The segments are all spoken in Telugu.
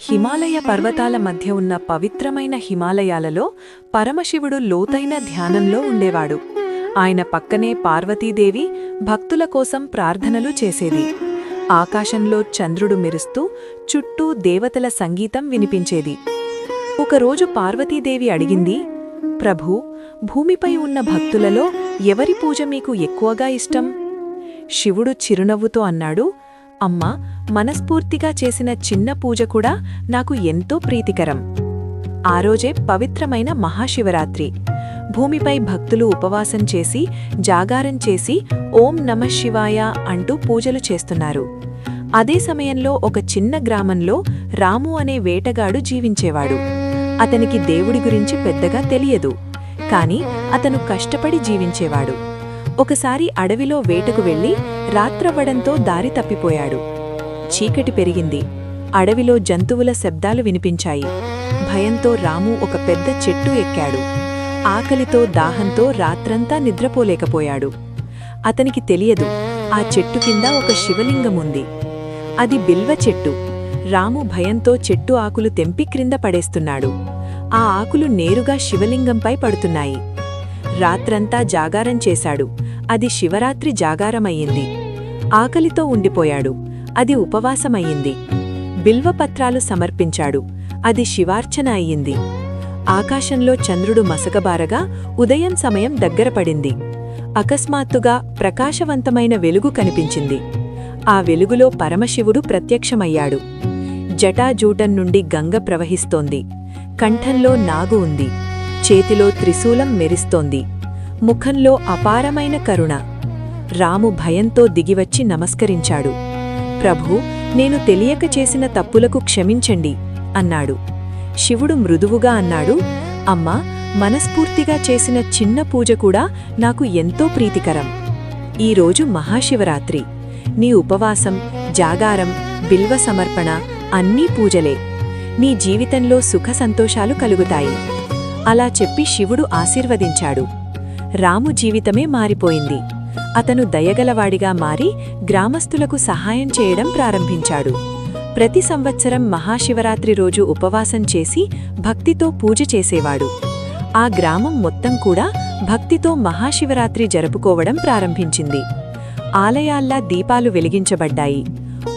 హిమాలయ పర్వతాల మధ్య ఉన్న పవిత్రమైన హిమాలయాలలో పరమశివుడు లోతైన ధ్యానంలో ఉండేవాడు. ఆయన పక్కనే పార్వతీదేవి భక్తుల కోసం ప్రార్థనలు చేసేది. ఆకాశంలో చంద్రుడు మెరుస్తూ చుట్టూ దేవతల సంగీతం వినిపించేది. ఒకరోజు పార్వతీదేవి అడిగింది ప్రభూ భూమిపై ఉన్న భక్తులలో ఎవరి పూజ మీకు ఎక్కువగా ఇష్టం? శివుడు చిరునవ్వుతో అన్నాడు అమ్మా మనస్ఫూర్తిగా చేసిన చిన్న పూజ కూడా నాకు ఎంతో ప్రీతికరం. ఆ రోజే పవిత్రమైన మహాశివరాత్రి. భూమిపై భక్తులు ఉపవాసం చేసి జాగారం చేసి ఓం నమ శివాయ అంటూ పూజలు చేస్తున్నారు. అదే సమయంలో ఒక చిన్న గ్రామంలో రాము అనే వేటగాడు జీవించేవాడు. అతనికి దేవుడి గురించి పెద్దగా తెలియదు. కాని అతను కష్టపడి జీవించేవాడు. ఒకసారి అడవిలో వేటకు వెళ్ళి రాత్రవ్వడంతో దారి తప్పిపోయాడు. చీకటి పెరిగింది. అడవిలో జంతువుల శబ్దాలు వినిపించాయి. భయంతో రాము ఒక పెద్ద చెట్టు ఎక్కాడు. ఆకలితో దాహంతో రాత్రంతా నిద్రపోలేకపోయాడు. అతనికి తెలియదు ఆ చెట్టు కింద ఒక శివలింగముంది అది బిల్వ చెట్టు. రాము భయంతో చెట్టు ఆకులు తెంపి క్రింద పడేస్తున్నాడు. ఆ ఆకులు నేరుగా శివలింగంపై పడుతున్నాయి. రాత్రంతా జాగారం చేశాడు. అది శివరాత్రి జాగారమయ్యింది. ఆకలితో ఉండిపోయాడు. అది ఉపవాసమయ్యింది. బిల్వపత్రాలు సమర్పించాడు. అది శివార్చన అయ్యింది. ఆకాశంలో చంద్రుడు మసకబారగా ఉదయం సమయం దగ్గరపడింది. అకస్మాత్తుగా ప్రకాశవంతమైన వెలుగు కనిపించింది. ఆ వెలుగులో పరమశివుడు ప్రత్యక్షమయ్యాడు. జటాజూటం నుండి గంగ ప్రవహిస్తోంది. కంఠంలో నాగు ఉంది. చేతిలో త్రిశూలం మెరిస్తోంది. ముఖంలో అపారమైన కరుణ. రాము భయంతో దిగివచ్చి నమస్కరించాడు. ప్రభూ నేను తెలియక చేసిన తప్పులకు క్షమించండి అన్నాడు. శివుడు మృదువుగా అన్నాడు. అమ్మా మనస్ఫూర్తిగా చేసిన చిన్న పూజ కూడా నాకు ఎంతో ప్రీతికరం. ఈరోజు మహాశివరాత్రి. నీ ఉపవాసం జాగారం బిల్వ సమర్పణ అన్నీ పూజలే. నీ జీవితంలో సుఖ సంతోషాలు కలుగుతాయి. అలా చెప్పి శివుడు ఆశీర్వదించాడు. రాము జీవితమే మారిపోయింది. అతను దయగలవాడిగా మారి గ్రామస్తులకు సహాయం చేయడం ప్రారంభించాడు. ప్రతి సంవత్సరం మహాశివరాత్రి రోజు ఉపవాసం చేసి భక్తితో పూజ చేసేవాడు. ఆ గ్రామం మొత్తం కూడా భక్తితో మహాశివరాత్రి జరుపుకోవడం ప్రారంభించింది. ఆలయాల్లా దీపాలు వెలిగించబడ్డాయి.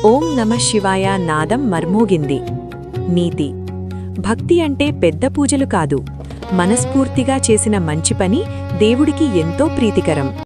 ఓం నమః శివాయ నాదం మర్మోగింది. నీతి. భక్తి అంటే పెద్ద పూజలు కాదు. మనస్ఫూర్తిగా చేసిన మంచి పని దేవుడికి ఎంతో ప్రీతికరం.